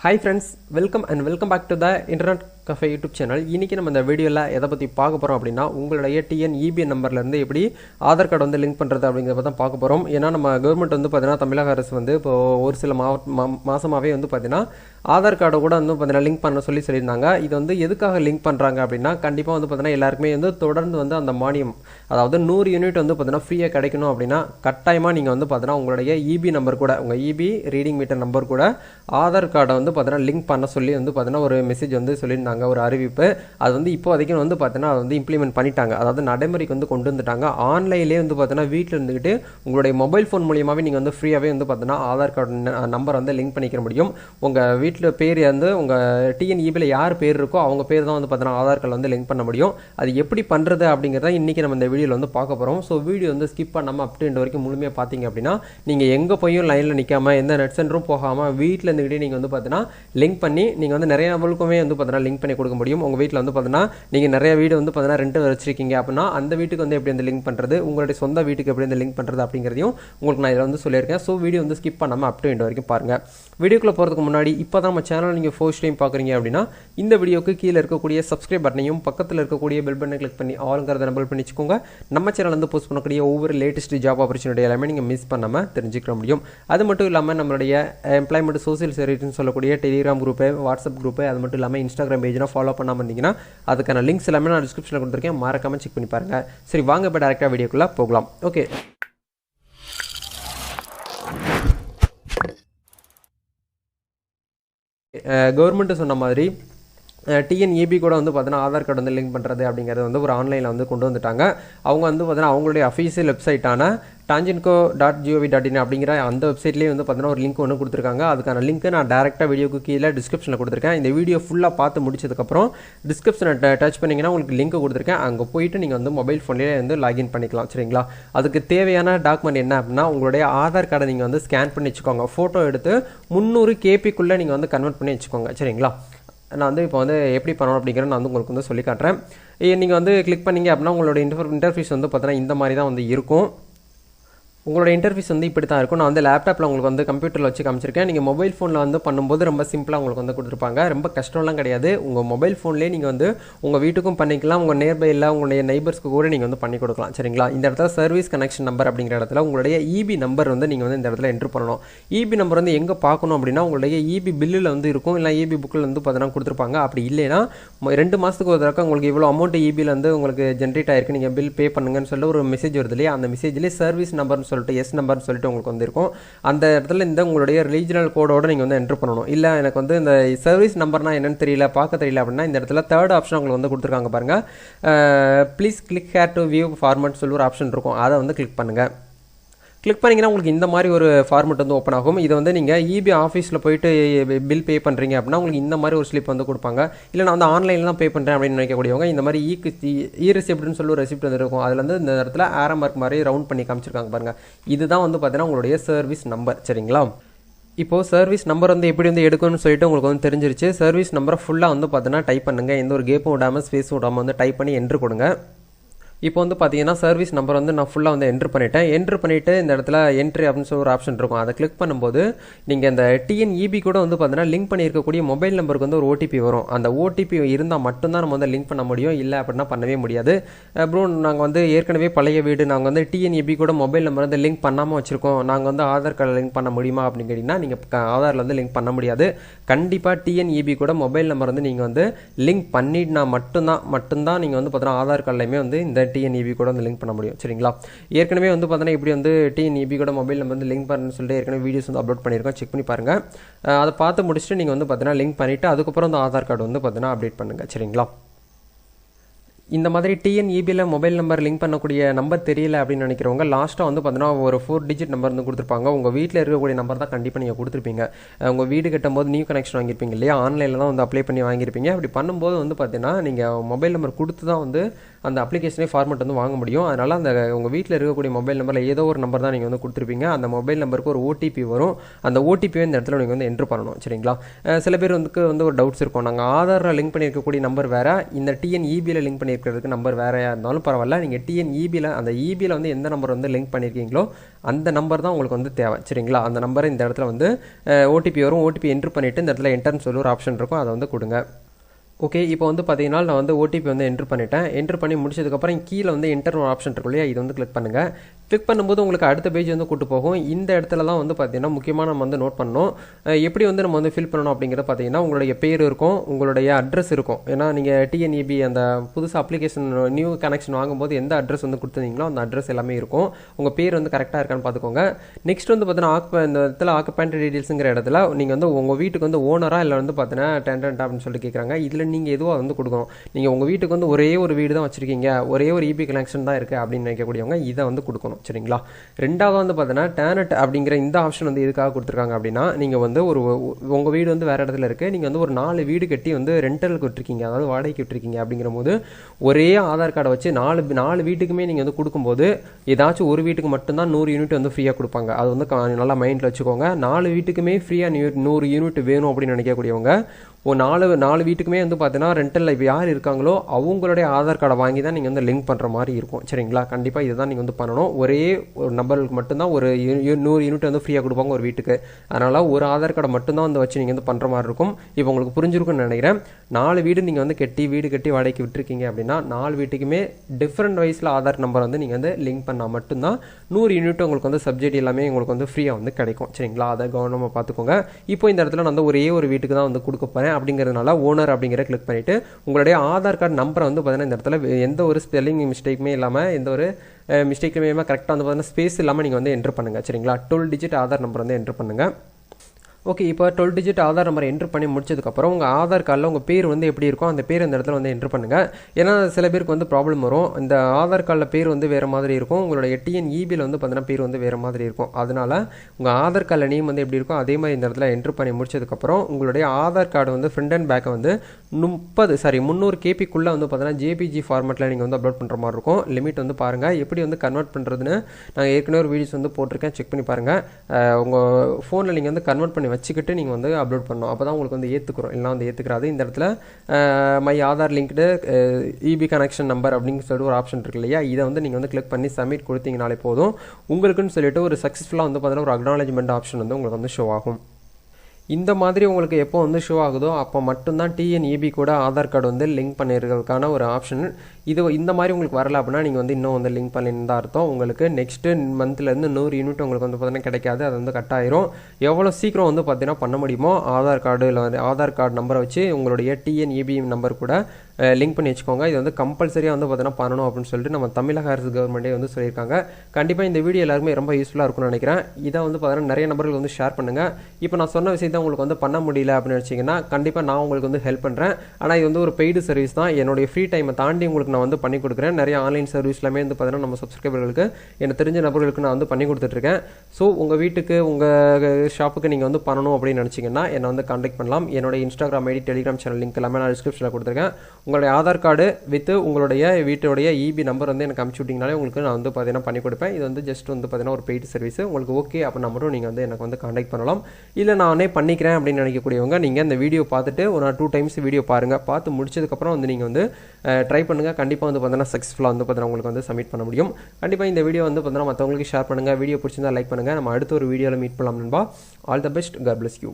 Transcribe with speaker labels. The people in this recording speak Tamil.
Speaker 1: Hi friends, welcome and welcome back to the Internet cafe YouTube channel இன்றைக்கி நம்ம இந்த வீடியோவில் எதை பற்றி பார்க்க போகிறோம் அப்படின்னா உங்களுடைய டிஎன் இபிஎன் நம்பர்லேருந்து எப்படி ஆதார் கார்டு வந்து லிங்க் பண்ணுறது அப்படிங்கிறத தான் பார்க்க போகிறோம் ஏன்னா நம்ம கவர்மெண்ட் வந்து பார்த்தீங்கன்னா தமிழக அரசு வந்து இப்போ ஒரு சில மாவட்ட மா- வந்து பார்த்தீங்கன்னா ஆதார் கார்டை கூட வந்து பார்த்தீங்கன்னா லிங்க் பண்ண சொல்லி சொல்லியிருந்தாங்க. இது வந்து எதுக்காக லிங்க் பண்ணுறாங்க அப்படின்னா கண்டிப்பாக வந்து பார்த்தீங்கன்னா எல்லாருக்குமே வந்து தொடர்ந்து வந்து அந்த மானியம் அதாவது நூறு யூனிட் வந்து பார்த்தீங்கன்னா ஃப்ரீயாக கிடைக்கணும் அப்படின்னா கட்டாயமாக நீங்கள் வந்து பார்த்தீங்கன்னா உங்களுடைய இபி நம்பர் கூட உங்கள் இபி ரீடிங் மீட்டர் நம்பர் கூட ஆதார் கார்டை வந்து பார்த்தீங்கன்னா லிங்க் பண்ண சொல்லி வந்து பார்த்தீங்கன்னா ஒரு மெசேஜ் வந்து சொல்லியிருந்தாங்க. ஒரு அறிவிப்பு. அது வந்து இப்போ வரைக்கும் வந்து பார்த்தீங்கன்னா அதை வந்து இம்ப்ளிமெண்ட் பண்ணிட்டாங்க. அதாவது நடைமுறைக்கு வந்து கொண்டு வந்துட்டாங்க. ஆன்லைன்லேயே வந்து பார்த்தீங்கன்னா வீட்டில் இருந்துக்கிட்டு உங்களுடைய மொபைல் ஃபோன் மூலியமாகவே நீங்கள் வந்து ஃப்ரீயாகவே வந்து பார்த்தீங்கன்னா ஆதார் கார்டு நம்பர் வந்து லிங்க் பண்ணிக்க முடியும். உங்கள் வீட்டில் பேர் வந்து உங்கள் டிஎன்இபியில் யார் பேர் இருக்கோ அவங்க பேர் தான் வந்து பார்த்தீங்கன்னா ஆதார் கார்டில் வந்து லிங்க் பண்ண முடியும். அது எப்படி பண்ணுறது அப்படிங்கிறத இன்றைக்கி நம்ம இந்த வீடியோவில் வந்து பார்க்க போகிறோம் ஸோ வீடியோ வந்து ஸ்கிப் பண்ணாமல் அப்படின்ற வரைக்கும் முழுமையாக பார்த்தீங்க அப்படின்னா நீங்கள் எங்கே போயும் லைனில் நிற்காம எந்த நெட் சென்டரும் போகாமல் வீட்டில் இருந்துக்கிட்டே நீங்கள் வந்து பார்த்தீங்கன்னா லிங்க் பண்ணி நீங்கள் வந்து நிறைய நபர்களுக்குமே வந்து பார்த்தீங்கன்னா லிங்க் பண்ணி கொடுக்க முடியும். உங்கள் வீட்டில் வந்து பார்த்தீங்கன்னா நீங்கள் நிறைய வீடு வந்து பார்த்தீங்கன்னா ரெண்டு வச்சிருக்கீங்க அப்படின்னா அந்த வீட்டுக்கு வந்து எப்படி வந்து லிங்க் பண்ணுறது உங்களுடைய சொந்த வீட்டுக்கு எப்படி வந்து லிங்க் பண்ணுறது அப்படிங்கிறதையும் உங்களுக்கு நான் இதில் வந்து சொல்லியிருக்கேன். ஸோ வீடியோ வந்து ஸ்கிப் பண்ணாமல் அப் டு வரைக்கும் பாருங்கள் வீடியோக்குள்ளே போகிறதுக்கு முன்னாடி இப்போ தான் நம்ம சேனல் நீங்கள் ஃபர்ஸ்ட் டைம் பார்க்குறீங்க அப்படின்னா இந்த வீடியோக்கு கீழே இருக்கக்கூடிய சப்ஸ்கிரைப் பட்டனையும் பக்கத்தில் இருக்கக்கூடிய பெல் பட்டனை கிளிக் பண்ணி ஆளுங்கிறத நம்பர் பண்ணி வச்சுக்கோங்க. நம்ம சேனல் வந்து போஸ்ட் பண்ணக்கூடிய ஒவ்வொரு லேட்டஸ்ட் ஜாப் ஆப்பர்ச்சுனிட்டி எல்லாமே நீங்கள் மிஸ் பண்ணாமல் தெரிஞ்சுக்க முடியும். அது மட்டும் இல்லாமல் நம்மளுடைய எம்ப்ளாய்மெண்ட் சோசியல் சர்வீஸ்னு சொல்லக்கூடிய டெலிகிராம் குரூப்பு வாட்ஸ்அப் குரூப்பு அது மட்டும் இல்லாமல் இன்ஸ்டாகிராம் பேஜ்லாம் ஃபாலோ பண்ணாமல் இருந்தீங்கன்னா அதுக்கான லிங்க்ஸ் எல்லாமே நான் டிஸ்கிரிப்ஷனில் கொடுத்துருக்கேன். மறக்காமல் செக் பண்ணி பாருங்கள் சரி வாங்க இப்போ டேரெக்டாக வீடியோக்குள்ளே போகலாம். ஓகே கவர்மெண்ட்டு சொன்ன மாதிரி டிஎன்இபி கூட வந்து பார்த்தீங்கன்னா ஆதார் கார்டு வந்து லிங்க் பண்ணுறது அப்படிங்கிறது வந்து ஒரு ஆன்லைனில் வந்து கொண்டு வந்துட்டாங்க. அவங்க வந்து பார்த்தீங்கன்னா அவங்களுடைய official வெப்சைட்டான TANGEDCO dot G O V dot in அப்படிங்கிற அந்த வெப்சைட்லேயே வந்து பார்த்தீங்கன்னா ஒரு லிங்க் ஒன்று கொடுத்துருக்காங்க. அதுக்கான லிங்க்கு நான் டேரெக்டாக வீடியோக்கு கீழே டிஸ்கிரிப்ஷனில் கொடுத்துருக்கேன். இந்த வீடியோ ஃபுல்லாக பார்த்து முடிச்சதுக்கப்புறம் டிஸ்கிரிப்ஷனை டச் பண்ணிங்கன்னா உங்களுக்கு லிங்க் கொடுத்துருக்கேன். அங்கே போயிட்டு நீங்கள் வந்து மொபைல் ஃபோன்லேயே வந்து லாகின் பண்ணிக்கலாம். சரிங்களா? அதுக்கு தேவையான டாக்குமெண்ட் என்ன அப்படின்னா உங்களுடைய ஆதார் கார்டை நீங்கள் வந்து ஸ்கேன் பண்ணி வச்சுக்கோங்க. ஃபோட்டோ எடுத்து முந்நூறு கேபிக்குள்ளே நீங்கள் வந்து கன்வெர்ட் பண்ணி வச்சுக்கோங்க. சரிங்களா? நான் வந்து இப்போ வந்து எப்படி பண்ணணும் அப்படிங்கிறத நான் வந்து உங்களுக்கு வந்து சொல்லி காட்டுறேன். நீங்கள் வந்து கிளிக் பண்ணீங்க அப்படின்னா உங்களோட இன்டர் இன்டர்ஃபீஸ் வந்து பார்த்தீங்கன்னா இந்த மாதிரி தான் வந்து இருக்கும். உங்களோட இன்டர்ஃபீஸ் வந்து இப்படி தான் இருக்கும். நான் வந்து லேப்டாப்பில் உங்களுக்கு வந்து கம்ப்யூட்டரில் வச்சு காமிச்சிருக்கேன். நீங்கள் மொபைல் ஃபோனில் வந்து பண்ணும்போது ரொம்ப சிம்பிளாக உங்களுக்கு வந்து கொடுத்துருப்பாங்க. ரொம்ப கஷ்டம்லாம் கிடையாது. உங்கள் மொபைல் ஃபோன்லேயே நீங்கள் வந்து உங்கள் வீட்டுக்கும் பண்ணிக்கலாம். உங்கள் நியர்பையில் உங்களுடைய நைபர்ஸ்க்கு கூட நீங்கள் வந்து பண்ணி கொடுக்கலாம். சரிங்களா? இந்த இடத்துல சர்வீஸ் கனெக்ஷன் நம்பர் அப்படிங்கிற இடத்துல உங்களுடைய இபி நம்பர் வந்து நீங்கள் வந்து இந்த இடத்துல என்ட்ரு பண்ணணும். இபி நம்பர் வந்து எங்கே பார்க்கணும் அப்படின்னா உங்களுடைய இபி பில்லில் வந்து இருக்கும். இல்லை இபி புக்கில் வந்து பார்த்தீங்கன்னா கொடுத்துருப்பாங்க. அப்படி இல்லைன்னா ரெண்டு மாதத்துக்கு ஒரு தடவை உங்களுக்கு இவ்வளோ அமௌண்ட் இபியில் வந்து உங்களுக்கு ஜென்ரேட் ஆயிருக்கு. நீங்கள் பில் பே பண்ணுங்கன்னு சொல்லி ஒரு மெசேஜ் வருது இல்லையா? அந்த மெசேஜ்லேயே சர்வீஸ் நம்பர்னு சொல்லிட்டு எஸ் நம்பர்னு சொல்லிட்டு உங்களுக்கு வந்திருக்கும் அந்த இடத்துல இந்த உங்களுடைய ரிலீஜனல் கோடோடு நீங்கள் வந்து என்ட்ரு பண்ணணும். இல்லை எனக்கு வந்து இந்த சர்வீஸ் நம்பர்னா என்னென்னு தெரியல பார்க்க தெரியல அப்படின்னா இந்த இடத்துல தேர்ட் ஆப்ஷன் உங்களுக்கு வந்து கொடுத்துருக்காங்க பாருங்கள் please click here to view format சொல்லி ஒரு ஆப்ஷன் இருக்கும். அதை வந்து கிளிக் பண்ணுங்கள் கிளிக் பண்ணிங்கன்னா உங்களுக்கு இந்த மாதிரி ஒரு ஃபார்மெட் வந்து ஓப்பன் ஆகும். இதை வந்து நீங்கள் இபி ஆஃபீஸில் போயிட்டு பில் பே பண்ணுறீங்க அப்படின்னா உங்களுக்கு இந்த மாதிரி ஒரு ஸ்லிப் வந்து கொடுப்பாங்க. இல்லை நான் வந்து ஆன்லைனில் தான் பே பண்ணுறேன் அப்படின்னு நினைக்கக்கூடியவங்க இந்த மாதிரி இ இ ரெசிப்ட்னு சொல்லி ஒரு ரெசிப்ட் வந்து இருக்கும். அதில் வந்து இந்த இடத்துல ஆரம் மார்க் மாதிரி ரவுண்ட் பண்ணி காமிச்சிருக்காங்க பாருங்கள் இதுதான் வந்து பார்த்தீங்கன்னா உங்களுடைய சர்வீஸ் நம்பர் சரிங்களா? இப்போது சர்வீஸ் நம்பர் வந்து எப்படி வந்து எடுக்கணும்னு சொல்லிட்டு உங்களுக்கு வந்து தெரிஞ்சிருச்சு. சர்வீஸ் நம்பரை ஃபுல்லாக வந்து பார்த்தீங்கன்னா டைப் பண்ணுங்கள் எந்த ஒரு கேப்பும் விடாமல் ஸ்பேஸும் விடாமல் வந்து டைப் பண்ணி என்ட்ரு கொடுங்க. இப்போ வந்து பார்த்தீங்கன்னா சர்வீஸ் நம்பர் வந்து நான் ஃபுல்லாக வந்து என்ட்ரு பண்ணிட்டேன். என்ட்ரு பண்ணிவிட்டு இந்த இடத்துல என்ட்ரி அப்படின்னு சொல்லி ஒரு ஆப்ஷன் இருக்கும். அதை கிளிக் பண்ணும்போது நீங்கள் இந்த டிஎன்இபி கூட வந்து பார்த்தீங்கன்னா லிங்க் பண்ணியிருக்கக்கூடிய மொபைல் நம்பருக்கு வந்து ஒரு ஓடிபி வரும். அந்த ஓடிபி இருந்தால் மட்டும்தான் நம்ம வந்து லிங்க் பண்ண முடியும். இல்லை அப்படின்னா பண்ணவே முடியாது. ப்ரோ நாங்கள் வந்து ஏற்கனவே பழைய வீடு நாங்கள் வந்து டிஎன்இபி கூட மொபைல் நம்பர் வந்து லிங்க் பண்ணாமல் வச்சுருக்கோம். நாங்கள் வந்து ஆதார் கார்டில் லிங்க் பண்ண முடியுமா அப்படின்னு கேட்டிங்கன்னா நீங்கள் ஆதாரில் வந்து லிங்க் பண்ண முடியாது. கண்டிப்பாக டிஎன்இபி கூட மொபைல் நம்பர் வந்து நீங்கள் வந்து லிங்க் பண்ணினா மட்டும்தான் மட்டும்தான் நீங்கள் வந்து பார்த்தீங்கன்னா ஆதார் கார்டுலையுமே வந்து இந்த டிஎன்இபி கூட வந்து லிங்க் பண்ண முடியும். சரிங்களா? ஏற்கனவே வந்து பார்த்தீங்கன்னா இப்படி வந்து டிஎன்இபி கூட மொபைல் நம்பர் வந்து லிங்க் பண்ணணும்னு சொல்லிட்டு ஏற்கனவே வீடியோஸ் வந்து அப்லோட் பண்ணியிருக்கோம். செக் பண்ணி பாருங்கள் அதை பார்த்து முடிச்சுட்டு நீங்கள் வந்து பார்த்தீங்கன்னா லிங்க் பண்ணிவிட்டு அதுக்கப்புறம் வந்து ஆதார் கார்டு வந்து பார்த்தீங்கன்னா அப்டேட் பண்ணுங்கள் சரிங்களா? இந்த மாதிரி டிஎன்இபியில் மொபைல் நம்பர் லிங்க் பண்ணக்கூடிய நம்பர் தெரியல அப்படின்னு நினைக்கிறவங்க லாஸ்ட்டாக வந்து பார்த்தீங்கன்னா ஒரு ஃபோர் டிஜிட் நம்பர் வந்து கொடுத்துருப்பாங்க. உங்கள் வீட்டில் இருக்கக்கூடிய நம்பர் தான் கண்டிப்பாக நீங்கள் கொடுத்துருப்பீங்க. உங்கள் வீடு கட்டும்போது நியூ கனெக்ஷன் வாங்கியிருப்பீங்க இல்லையா? ஆன்லைனில் தான் வந்து அப்ளை பண்ணி வாங்கியிருப்பீங்க. அப்படி பண்ணும்போது வந்து பார்த்தீங்கன்னா நீங்கள் மொபைல் நம்பர் கொடுத்து தான் வந்து அந்த அப்ளிகேஷனே ஃபார்மெட் வந்து வாங்க முடியும். அதனால் அந்த உங்கள் வீட்டில் இருக்கக்கூடிய மொபைல் நம்பரில் ஏதோ ஒரு நம்பர் தான் நீங்கள் வந்து கொடுத்துருப்பீங்க. அந்த மொபைல் நம்பருக்கு ஒரு ஓடிபி வரும். அந்த ஓடிபியை இந்த இடத்துல நீங்கள் வந்து என்ட்ரு பண்ணணும். சரிங்களா? சில பேர் வந்து வந்து ஒரு டவுட்ஸ் இருக்கும். நாங்கள் ஆதாரில் லிங்க் பண்ணியிருக்கக்கூடிய நம்பர் வேறு இந்த டிஎன்இபியில் லிங்க் பண்ணியிருக்கிறதுக்கு நம்பர் வேறையாக இருந்தாலும் பரவாயில்ல. நீங்கள் டிஎன்இபியில் அந்த இபியில் வந்து எந்த நம்பர் வந்து லிங்க் பண்ணியிருக்கீங்களோ அந்த நம்பர் தான் உங்களுக்கு வந்து தேவை. சரிங்களா? அந்த நம்பரை இந்த இடத்துல வந்து ஓடிபி வரும். ஓடிபி என்ட்ரு பண்ணிவிட்டு இந்த இடத்துல என்டர்னு சொல்லி ஒரு ஆப்ஷன் இருக்கும். அதை வந்து கொடுங்க. ஓகே இப்போ வந்து பார்த்தீங்கன்னா நான் வந்து ஓடிபி வந்து என்ட்ரு பண்ணிட்டேன். என்ட்ரு பண்ணி முடிச்சதுக்கப்புறம் கீழே வந்து இன்டர்னல் ஆப்ஷன் இருக்கும் இல்லையா? இது வந்து கிளிக் பண்ணுங்கள் கிளிக் பண்ணும்போது உங்களுக்கு அடுத்த பேஜ் வந்து கூட்டு போகும். இந்த இடத்துல தான் வந்து பார்த்தீங்கன்னா முக்கியமாக நம்ம வந்து நோட் பண்ணணும். எப்படி வந்து நம்ம வந்து ஃபில் பண்ணணும் அப்படிங்கிறத பார்த்தீங்கன்னா உங்களுடைய பேர் இருக்கும் உங்களுடைய அட்ரஸ் இருக்கும். ஏன்னா நீங்கள் டிஎன்இபி அந்த புதுசு அப்ளிகேஷன் நியூ கனெக்ஷன் வாங்கும்போது எந்த அட்ரஸ் வந்து கொடுத்துருந்தீங்களோ அந்த அட்ரஸ் எல்லாமே இருக்கும். உங்கள் பேர் வந்து கரெக்டாக இருக்கான்னு பார்த்துக்கோங்க நெக்ஸ்ட் வந்து பார்த்தீங்கன்னா ஆக்கு இந்த இடத்துல ஆக்குப்பேண்ட் டீடைல்ஸுங்கிற இடத்துல நீங்கள் வந்து உங்கள் வீட்டுக்கு வந்து ஓனராக இல்லை வந்து பார்த்தீங்கன்னா டென்டென்ட் அப்படின்னு சொல்லிட்டு கேட்குறாங்க இதில் நீங்கள் எதுவாக வந்து கொடுக்கணும்? நீங்கள் உங்கள் வீட்டுக்கு வந்து ஒரே ஒரு வீடு தான் வச்சுருக்கீங்க. ஒரே ஒரு இபி கனெக்ஷன் தான் இருக்குது அப்படின்னு நினைக்கக்கூடியவங்க இதை வந்து கொடுக்கணும். சரிங்களா? ரெண்டாவது வந்து பார்த்தீங்கன்னா டேனட் அப்படிங்கிற இந்த ஆப்ஷன் வந்து எதுக்காக கொடுத்துருக்காங்க அப்படின்னா நீங்கள் வந்து ஒரு உங்கள் வீடு வந்து வேறு இடத்துல இருக்குது நீங்கள் வந்து ஒரு நாலு வீடு கட்டி வந்து ரெண்டலுக்கு விட்டுருக்கீங்க. அதாவது வாடகைக்கு விட்டுருக்கீங்க அப்படிங்கிற போது ஒரே ஆதார் கார்டை வச்சு நாலு நாலு வீட்டுக்குமே நீங்கள் வந்து கொடுக்கும்போது ஏதாச்சும் ஒரு வீட்டுக்கு மட்டும்தான் நூறு யூனிட் வந்து ஃப்ரீயாக கொடுப்பாங்க. அது வந்து நல்லா மைண்டில் வச்சுக்கோங்க. நாலு வீட்டுக்குமே ஃப்ரீயாக நூறு யூனிட் வேணும் அப்படின்னு நினைக்கக்கூடியவங்க ஒரு நாலு நாலு வீட்டுக்குமே வந்து பார்த்தீங்கன்னா ரெண்டலில் இப்போ யார் இருக்காங்களோ அவங்களுடைய ஆதார் கார்டை வாங்கி தான் நீங்கள் வந்து லிங்க் பண்ணுற மாதிரி இருக்கும். சரிங்களா? கண்டிப்பாக இதுதான் நீங்கள் வந்து பண்ணணும். ஒரே ஒரு நபருக்கு மட்டும்தான் ஒரு நூறு யூனிட் வந்து ஃப்ரீயாக கொடுப்பாங்க ஒரு வீட்டுக்கு. அதனால் ஒரு ஆதார் கார்டை மட்டும்தான் வந்து வச்சு நீங்கள் வந்து பண்ணுற மாதிரி இருக்கும். இப்போ உங்களுக்கு புரிஞ்சிருக்கும்னு நினைக்கிறேன். நாலு வீடு நீங்கள் வந்து கட்டி வீடு கட்டி வாடகைக்கு விட்டுருக்கீங்க அப்படின்னா நாலு வீட்டுக்குமே டிஃப்ரெண்ட் வைஸில் ஆதார் நம்பர் வந்து நீங்கள் வந்து லிங்க் பண்ணால் மட்டும்தான் நூறு யூனிட் உங்களுக்கு வந்து சப்ஜெக்ட் எல்லாமே உங்களுக்கு வந்து ஃப்ரீயாக வந்து கிடைக்கும். சரிங்களா? அதை கவனமாக பார்த்துக்கோங்க. இப்போ இந்த இடத்துல நான் வந்து ஒரே ஒரு வீட்டுக்கு தான் வந்து கொடுக்க போகிறேன் அப்படிங்கிறதுனால ஓனர் அப்படிங்கிற கிளிக் பண்ணிவிட்டு உங்களுடைய ஆதார் கார்டு நம்பரை வந்து பார்த்தீங்கன்னா இந்த இடத்துல எந்த ஒரு ஸ்பெல்லிங் மிஸ்டேக்குமே இல்லாமல் எந்த ஒரு மிஸ்டேக்குமே கரெக்டாக வந்து பார்த்தீங்கன்னா ஸ்பேஸ் இல்லாமல் நீங்கள் வந்து என்ட்ரு பண்ணுங்கள் சரிங்களா? டுவெல் டிஜிட் ஆதார் நம்பர் வந்து என்ட்ரு பண்ணுங்கள் ஓகே இப்போ twelve digit Aadhaar number enter பண்ணி முடிச்சதுக்கப்புறம் உங்கள் ஆதார் கார்டில் உங்கள் பேர் வந்து எப்படி இருக்கும் அந்த பேர் அந்த இடத்துல வந்து என்ட்ரு பண்ணுங்கள் ஏன்னா சில பேருக்கு வந்து ப்ராப்ளம் வரும். இந்த ஆதார் கார்டில் பேர் வந்து வேறு மாதிரி இருக்கும். உங்களோட எட்டிஎன் இபியில் வந்து பார்த்தீங்கன்னா பேர் வந்து வேறு மாதிரி இருக்கும். அதனால உங்கள் ஆதார் கார்டில் நேம் வந்து எப்படி இருக்கும் அதே மாதிரி இந்த இடத்துல என்ட்ரு பண்ணி முடிச்சதுக்கப்புறம் உங்களுடைய ஆதார் கார்டு வந்து ஃப்ரண்ட் அண்ட் பேக்கை வந்து முப்பது சாரி முந்நூறு கேபிக்குள்ளே வந்து பார்த்தீங்கன்னா ஜேபிஜி ஃபார்மேட்டில் நீங்கள் வந்து அப்லோட் பண்ணுற மாதிரி இருக்கும். லிமிட் வந்து பாருங்கள் எப்படி வந்து கன்வெர்ட் பண்ணுறதுன்னு நான் ஏற்கனவே ஒரு வீடியோஸ் வந்து போட்டிருக்கேன். செக் பண்ணி பாருங்கள் உங்கள் ஃபோனில் நீங்கள் வந்து கன்வெர்ட் பண்ணி வச்சுக்கிட்டு நீங்கள் வந்து அப்லோட் பண்ணணும். அப்போ தான் உங்களுக்கு வந்து ஏற்றுக்கிறோம் இல்லைனா வந்து ஏற்றுக்கிறாது இந்த இடத்துல my Aadhaar linked EB connection number அப்படின்னு சொல்லிட்டு ஒரு ஆப்ஷன் இருக்கு இல்லையா? இதை வந்து நீங்கள் வந்து கிளிக் பண்ணி சப்மிட் கொடுத்தீங்கனாலே போதும். உங்களுக்குன்னு சொல்லிட்டு ஒரு சக்ஸஸ்ஃபுல்லாக வந்து பார்த்தீங்கன்னா ஒரு அக்னாலஜ்மெண்ட் ஆப்ஷன் வந்து உங்களுக்கு வந்து ஷோ ஆகும். இந்த மாதிரி உங்களுக்கு எப்போ வந்து ஷோ ஆகுதோ அப்போ மட்டும்தான் டிஎன்இபி கூட ஆதார் கார்டு வந்து லிங்க் பண்ணியிருக்கிறதுக்கான ஒரு ஆப்ஷன் இது இந்த மாதிரி உங்களுக்கு வரல அப்படின்னா நீங்கள் வந்து இன்னும் வந்து லிங்க் பண்ணியிருந்தா அர்த்தம். உங்களுக்கு நெக்ஸ்ட்டு மந்த்லேருந்து நூறு யூனிட் உங்களுக்கு வந்து பார்த்தீங்கன்னா கிடைக்காது. அது வந்து கட் ஆயிரும். எவ்வளோ சீக்கிரம் வந்து பார்த்தீங்கன்னா பண்ண முடியுமோ ஆதார் கார்டு இல்லை வந்து ஆதார் கார்டு நம்பரை வச்சு உங்களுடைய டிஎன்இபி நம்பர் கூட லிங்க் பண்ணி வச்சுக்கோங்க. இது வந்து கம்பல்சரியாக வந்து பார்த்தீங்கன்னா பண்ணணும் அப்படின்னு சொல்லிட்டு நம்ம தமிழக அரசு கவர்மெண்ட்டே வந்து சொல்லியிருக்காங்க. கண்டிப்பாக இந்த வீடியோ எல்லாருமே ரொம்ப யூஸ்ஃபுல்லாக இருக்கும்னு நினைக்கிறேன். இதை வந்து பார்த்தீங்கன்னா நிறைய நபர்கள் வந்து ஷேர் பண்ணுங்கள் இப்போ நான் சொன்ன விஷயத்தை உங்களுக்கு வந்து பண்ண முடியல அப்படின்னு நினச்சிங்கன்னா கண்டிப்பாக நான் உங்களுக்கு வந்து ஹெல்ப் பண்ணுறேன் ஆனால் இது வந்து ஒரு பெய்டு சர்வீஸ் தான். என்னுடைய ஃப்ரீ டைமை தாண்டி உங்களுக்கு நான் வந்து பண்ணி கொடுக்குறேன். நிறைய ஆன்லைன் சர்வீஸ் எல்லாமே வந்து பார்த்தீங்கன்னா நம்ம சப்ஸ்கிரைபர்களுக்கு எனக்கு தெரிஞ்ச நபர்களுக்கு நான் வந்து பண்ணி கொடுத்துட்ருக்கேன் ஸோ உங்கள் வீட்டுக்கு உங்கள் ஷாப்புக்கு நீங்கள் வந்து பண்ணணும் அப்படின்னு நினச்சிங்கன்னா என்னை வந்து காண்டாக்ட் பண்ணலாம். என்னுடைய Instagram ID Telegram channel link எல்லாமே நான் டிஸ்கிரிப்ஷனில் கொடுத்துருக்கேன். உங்களுடைய ஆதார் கார்டு வித் உங்களுடைய வீட்டுடைய இபி நம்பர் வந்து எனக்கு அனுப்பிச்சு விட்டிங்கனாலே உங்களுக்கு நான் வந்து பார்த்தீங்கன்னா பண்ணி கொடுப்பேன். இது வந்து ஜஸ்ட் வந்து பார்த்தீங்கன்னா ஒரு பெய்டு சர்வீஸ் உங்களுக்கு ஓகே அப்படின்னா மட்டும் நீங்கள் வந்து எனக்கு வந்து காண்டாக்ட் பண்ணலாம். இல்லை நானே பண்ணிக்கிறேன் அப்படின்னு நினைக்கக்கூடியவங்க நீங்கள் அந்த வீடியோ பார்த்துட்டு ஒரு டூ டைம்ஸ் வீடியோ பாருங்கள் பார்த்து முடிச்சதுக்கப்புறம் வந்து நீங்கள் வந்து ட்ரை பண்ணுங்கள் கண்டிப்பாக வந்து பார்த்தீங்கன்னா சக்ஸஸ்ஃபுல்லாக வந்து பார்த்தீங்கன்னா உங்களுக்கு வந்து சப்மிட் பண்ண முடியும். கண்டிப்பாக இந்த வீடியோ வந்து பார்த்தீங்கன்னா மற்றவங்களுக்கு ஷேர் பண்ணுங்கள் வீடியோ பிடிச்சிருந்தா லைக் பண்ணுங்கள் நம்ம அடுத்த ஒரு வீடியோவில் மீட் பண்ணலாம் நண்பா. All the best God bless you